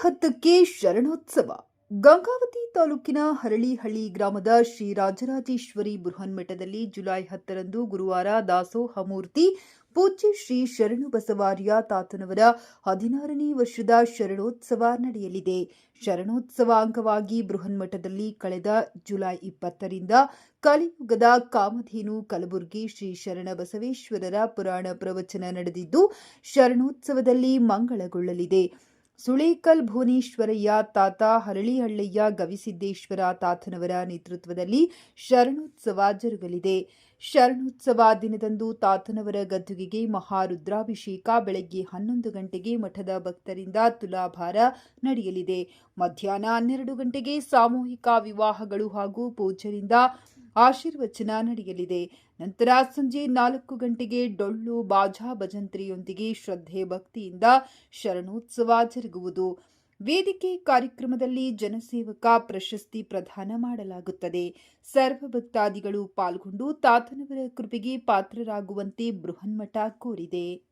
ಹತ್ತಕ್ಕೆ ಶರಣೋತ್ಸವ. ಗಂಗಾವತಿ ತಾಲೂಕಿನ ಹರಳಿಹಳ್ಳಿ ಗ್ರಾಮದ ಶ್ರೀ ರಾಜರಾಜೇಶ್ವರಿ ಬೃಹನ್ಮಠದಲ್ಲಿ ಜುಲೈ ಹತ್ತರಂದು ಗುರುವಾರ ದಾಸೋಹ ಮೂರ್ತಿ, ಪೂಜ್ಯ ಶ್ರೀ ಶರಣು ಬಸವಾರ್ಯ ತಾತನವರ ಹದಿನಾರನೇ ವರ್ಷದ ಶರಣೋತ್ಸವ ನಡೆಯಲಿದೆ. ಶರಣೋತ್ಸವ ಅಂಗವಾಗಿ ಬೃಹನ್ಮಠದಲ್ಲಿ ಕಳೆದ ಜುಲೈ ಇಪ್ಪತ್ತರಿಂದ ಕಲಿಯುಗದ ಕಾಮಧೇನು ಕಲಬುರಗಿ ಶ್ರೀ ಶರಣ ಬಸವೇಶ್ವರರ ಪುರಾಣ ಪ್ರವಚನ ನಡೆದಿದ್ದು, ಶರಣೋತ್ಸವದಲ್ಲಿ ಮಂಗಳಗೊಳ್ಳಲಿದೆ. ಸುಳೇಕಲ್ ಭುವನೇಶ್ವರಯ್ಯ ತಾತ ಹರಳಿಹಳ್ಳಯ್ಯ ಗವಿಸಿದ್ದೇಶ್ವರ ತಾತನವರ ನೇತೃತ್ವದಲ್ಲಿ ಶರಣೋತ್ಸವ ಜರುಗಲಿದೆ. ಶರಣೋತ್ಸವ ದಿನದಂದು ತಾತನವರ ಗದ್ದುಗೆಗೆ ಮಹಾರುದ್ರಾಭಿಷೇಕ ಬೆಳಗ್ಗೆ ಹನ್ನೊಂದು ಗಂಟೆಗೆ ಮಠದ ಭಕ್ತರಿಂದ ತುಲಾಭಾರ ನಡೆಯಲಿದೆ. ಮಧ್ಯಾಹ್ನ ಹನ್ನೆರಡು ಗಂಟೆಗೆ ಸಾಮೂಹಿಕ ವಿವಾಹಗಳು ಹಾಗೂ ಪೂಜ್ಯರಿಂದ ಆಶೀರ್ವಚನ ನಡೆಯಲಿದೆ. ನಂತರ ಸಂಜೆ ನಾಲ್ಕು ಗಂಟೆಗೆ ಡೊಳ್ಳು ಬಾಜಾ ಭಜಂತ್ರಿಯೊಂದಿಗೆ ಶ್ರದ್ಧೆ ಭಕ್ತಿಯಿಂದ ಶರಣೋತ್ಸವ ಜರುಗುವುದು. ವೇದಿಕೆ ಕಾರ್ಯಕ್ರಮದಲ್ಲಿ ಜನಸೇವಕ ಪ್ರಶಸ್ತಿ ಪ್ರದಾನ ಮಾಡಲಾಗುತ್ತದೆ. ಸರ್ವ ಭಕ್ತಾದಿಗಳು ಪಾಲ್ಗೊಂಡು ತಾತನವರ ಕೃಪೆಗೆ ಪಾತ್ರರಾಗುವಂತೆ ಬೃಹನ್ಮಠ ಕೋರಿದೆ.